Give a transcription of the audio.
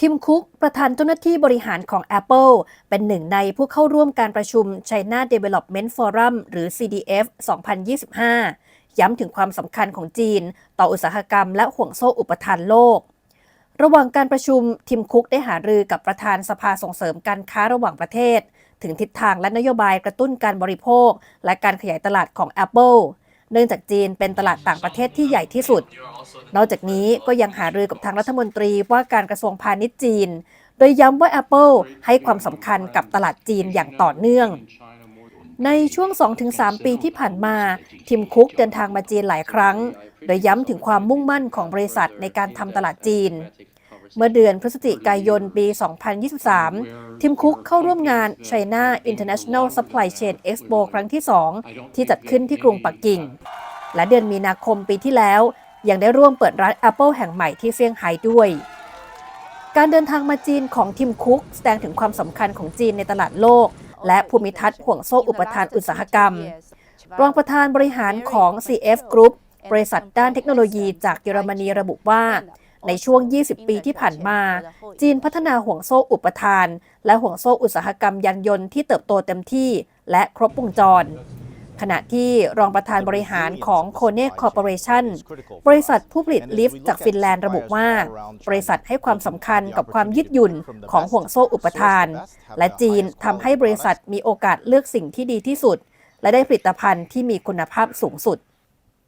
ทิมคุก ประธานเจ้าหน้าที่บริหารของ Apple เป็นหนึ่งในผู้เข้าร่วมการประชุม China Development Forum หรือ CDF 2025 ย้ำถึงความสำคัญของจีน ต่ออุตสาหกรรมและห่วงโซ่อุปทานโลก ระหว่างการประชุมทิมคุกได้หารือกับประธานสภาส่งเสริมการค้าระหว่างประเทศ ถึงทิศทางและนโยบายกระตุ้นการบริโภค และการขยายตลาดของ Apple เนื่องจากจีนเป็นตลาดต่างประเทศที่ใหญ่ที่สุด นอกจากนี้ก็ยังหารือกับทางรัฐมนตรีว่าการกระทรวงพาณิชย์จีน โดยย้ำว่า Apple ให้ความสำคัญกับตลาดจีนอย่างต่อเนื่อง ในช่วง 2-3 ปีที่ผ่านมา ทิมคุกเดินทางมาจีนหลายครั้ง โดยย้ำถึงความมุ่งมั่นของบริษัทในการทำตลาดจีนเมื่อเดือนพฤศจิกายนปี 2023 ทิมคุกเข้าร่วมงาน China International Supply Chain Expo ครั้งที่ 2 ที่จัดขึ้นที่กรุงปักกิ่ง และเดือนมีนาคมปีที่แล้ว ยังได้ร่วมเปิดร้าน Apple แห่งใหม่ที่เซี่ยงไฮ้ด้วย การเดินทางมาจีนของทิมคุกแสดงถึงความสำคัญของจีนในตลาดโลก และภูมิทัศน์ห่วงโซ่อุปทานอุตสาหกรรม รองประธานบริหารของ CF Group บริษัทด้านเทคโนโลยีจากเยอรมนีระบุว่าในช่วง 20 ปีที่ผ่านมา จีนพัฒนาห่วงโซ่อุปทาน และห่วงโซ่อุตสาหกรรมยานยนต์ที่เติบโตเต็มที่และครบวงจร ขณะที่รองประธานบริหารของ k o n e คอร์ปอเรชันบริษัทผู้ผลิตลิฟต์จากฟินแลนด์ระบุว่า บริษัทให้ความสำคัญกับความยืดหยุ่นของห่วงโซ่อุปทาน และจีนทำให้บริษัทมีโอกาสเลือกสิ่งที่ดีที่สุด และได้ผลิตภัณฑ์ที่มีคุณภาพสูงสุด